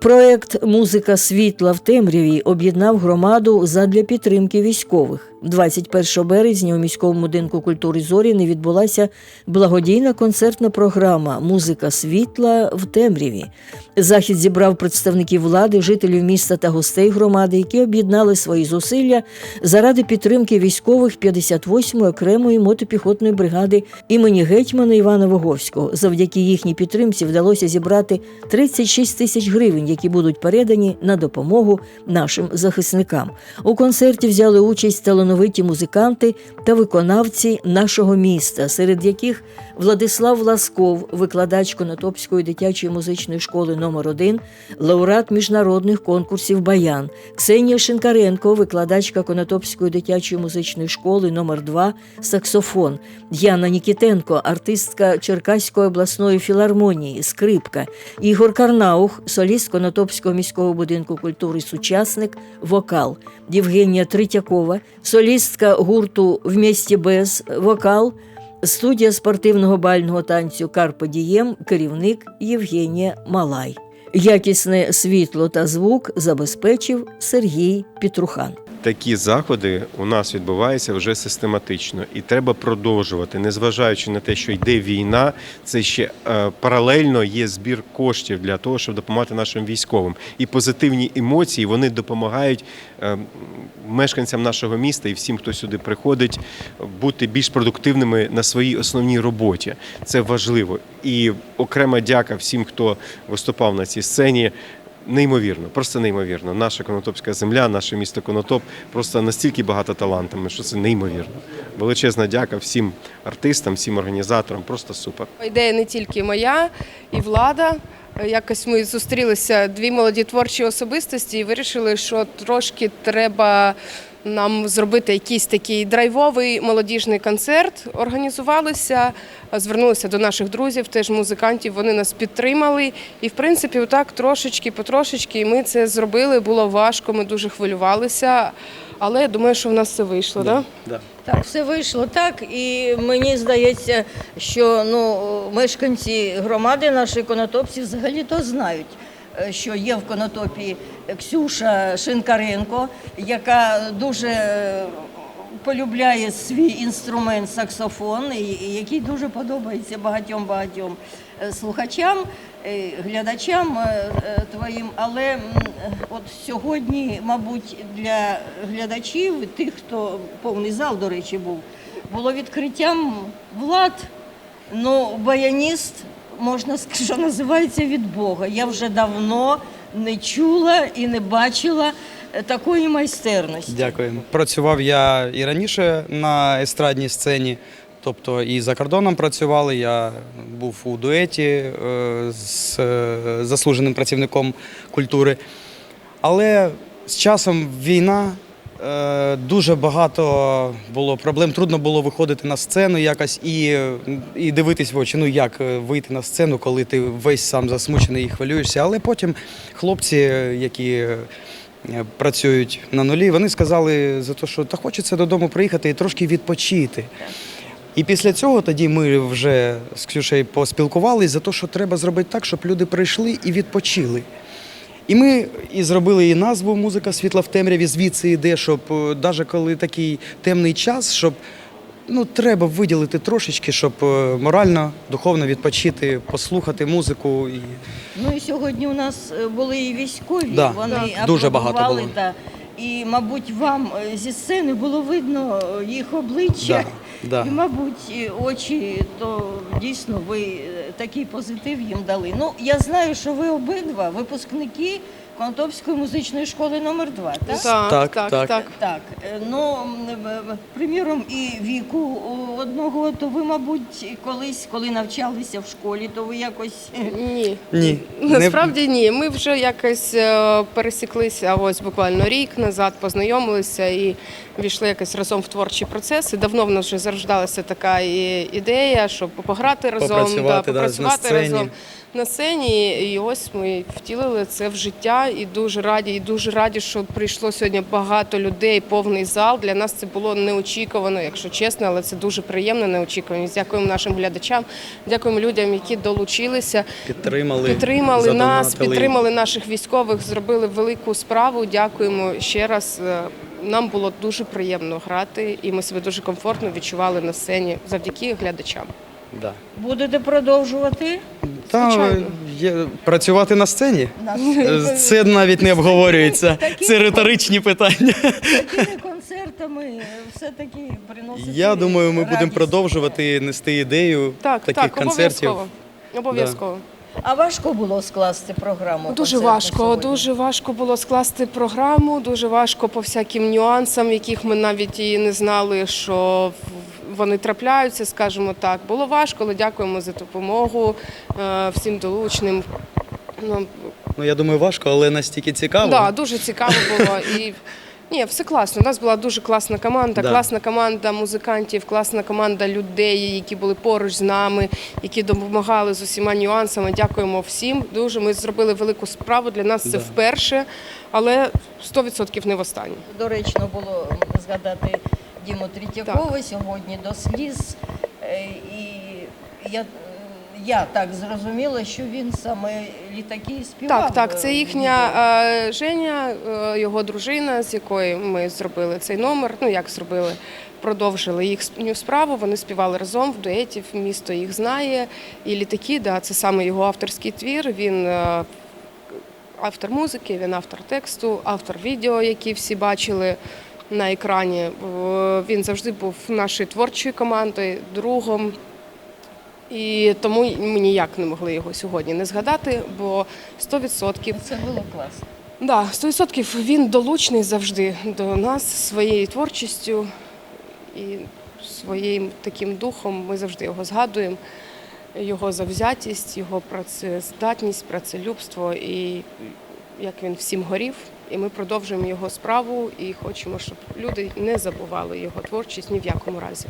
Проект Музика світла в темряві об'єднав громаду задля підтримки військових. 21 березня у міському будинку культури Зоріни відбулася благодійна концертна програма Музика світла в темряві. Захід зібрав представників влади, жителів міста та гостей громади, які об'єднали свої зусилля заради підтримки військових 58-ї окремої мотопіхотної бригади імені гетьмана Івана Воговського. Завдяки їхній підтримці вдалося зібрати 36 тисяч гривень, які будуть передані на допомогу нашим захисникам. У концерті взяли участь талановиті музиканти та виконавці нашого міста, серед яких Владислав Ласков, викладач Конотопської дитячої музичної школи номер 1 лауреат міжнародних конкурсів Баян, Ксенія Шинкаренко, викладачка Конотопської дитячої музичної школи номер 2 саксофон, Яна Нікітенко, артистка Черкаської обласної філармонії, скрипка, Ігор Карнаух, соліст Конотопського міського будинку культури Сучасник, вокал, Євгенія Третьякова, солістка гурту «Вместе без вокал. Студія спортивного бального танцю Карпо Дієм, керівник Євгенія Малай. Якісне світло та звук забезпечив Сергій Петрухан. Такі заходи у нас відбуваються вже систематично, і треба продовжувати, незважаючи на те, що йде війна, це ще е, паралельно є збір коштів для того, щоб допомагати нашим військовим. І позитивні емоції вони допомагають е, мешканцям нашого міста і всім, хто сюди приходить, бути більш продуктивними на своїй основній роботі. Це важливо. І окрема дяка всім, хто виступав на цій сцені. Неймовірно, просто неймовірно. Наша Конотопська земля, наше місто Конотоп просто настільки багато талантами, що це неймовірно. Величезна дяка всім артистам, всім організаторам. Просто супер. Ідея не тільки моя, і влада. Якось ми зустрілися дві молоді творчі особистості і вирішили, що трошки треба нам зробити якийсь такий драйвовий молодіжний концерт. Організувалися, звернулися до наших друзів, теж музикантів. Вони нас підтримали. І в принципі, отак трошечки, потрошечки, ми це зробили. Було важко, ми дуже хвилювалися. Але я думаю, що в нас все вийшло, так? Да? Так, все вийшло так, і мені здається, що ну, мешканці громади нашої конотопці взагалі то знають, що є в конотопі Ксюша Шинкаренко, яка дуже е, полюбляє свій інструмент саксофон, який дуже подобається багатьом багатьом е, слухачам, е, глядачам е, е, твоїм. Але от сьогодні, мабуть, для глядачів, тих, хто повний зал, до речі, був, було відкриттям влад. Ну, баяніст, можна що називається від Бога. Я вже давно не чула і не бачила е, такої майстерності. Дякую. Працював я і раніше на естрадній сцені, тобто і за кордоном працювали. Я був у дуеті е, з е, заслуженим працівником культури. Але з часом війна. Е, Дуже багато було проблем. Трудно було виходити на сцену якось і, і дивитись в очі. Ну як е, вийти на сцену, коли ти весь сам засмучений і хвилюєшся. Але потім хлопці, які е, працюють на нулі, вони сказали за те, що та хочеться додому приїхати і трошки відпочити. І після цього тоді ми вже з Ксюшею поспілкувалися за те, що треба зробити так, щоб люди прийшли і відпочили. І ми і зробили і назву Музика світла в темряві, звідси йде, щоб навіть коли такий темний час, щоб ну, треба виділити трошечки, щоб е, морально, духовно відпочити, послухати музику. І... Ну і сьогодні у нас е, були і військові, Да, вони так. Дуже багато було. Та, і, мабуть, вам е, зі сцени було видно е, їх обличчя. Да, да. І, мабуть, очі, то дійсно ви е, такий позитив їм дали. Ну, я знаю, що ви обидва випускники Конотопської музичної школи номер 2 так? Так, Так, так, так. так. Так, е, ну е, приміром, і віку одного, то ви, мабуть, колись, коли навчалися в школі, то ви якось Ні. Ні. Насправді ні. Ми вже якось пересіклися ось буквально рік назад, познайомилися і війшли якось разом в творчий процес. І давно в нас вже зарождалася така ідея, щоб пограти разом, Попрацювати, да, на попрацювати сцені. разом на сцені. І ось ми втілили це в життя і дуже раді, і дуже раді, що прийшло сьогодні багато людей, повний зал. Для нас це було неочікувано, якщо чесно, але це дуже приємно, неочікуваність. Дякуємо нашим глядачам, дякуємо людям, які долучилися. Підтримали, Підтримали нас, підтримали наших військових, зробили велику справу. Дякуємо ще раз. Нам було дуже приємно грати, і ми себе дуже комфортно відчували на сцені завдяки глядачам. Да. Будете продовжувати? Та, Звичайно. є, працювати на сцені? Це навіть не обговорюється. Це риторичні питання. такими концертами все-таки приносити Я думаю, ми будемо продовжувати нести ідею Так, таких так, концертів. обов'язково. Обов'язково. А важко було скласти програму? Дуже важко, сьогодні? дуже важко було скласти програму, дуже важко по всяким нюансам, яких ми навіть і не знали, що вони трапляються, скажімо так. Було важко, але дякуємо за допомогу е, всім долучним. Ну, Ну я думаю, важко, але настільки цікаво. Да, дуже цікаво було. І ні, все класно. У нас була дуже класна команда, Да. класна команда музикантів, класна команда людей, які були поруч з нами, які допомагали з усіма нюансами. Дякуємо всім. Дуже ми зробили велику справу. Для нас це Да. вперше, але 100% не востаннє. Доречно було згадати Діму Третьякова сьогодні до сліз. Е, І я, я так зрозуміла, що він саме літаки співав. Так, так, е, це їхня е, Женя, е, його дружина, з якою ми зробили цей номер. Ну як зробили, продовжили їхню справу. Вони співали разом в дуеті. Місто їх знає. І літаки, да, це саме його авторський твір. Він е, автор музики, він автор тексту, автор відео, які всі бачили на екрані. Е, Він завжди був нашою творчою командою, другом. І тому ми ніяк не могли його сьогодні не згадати, бо 100% Це було класно. Да, 100% він долучний завжди до нас своєю творчістю і своїм таким духом. Ми завжди його згадуємо. Його завзятість, його працездатність, працелюбство і як він всім горів. І ми продовжуємо його справу і хочемо, щоб люди не забували його творчість ні в якому разі.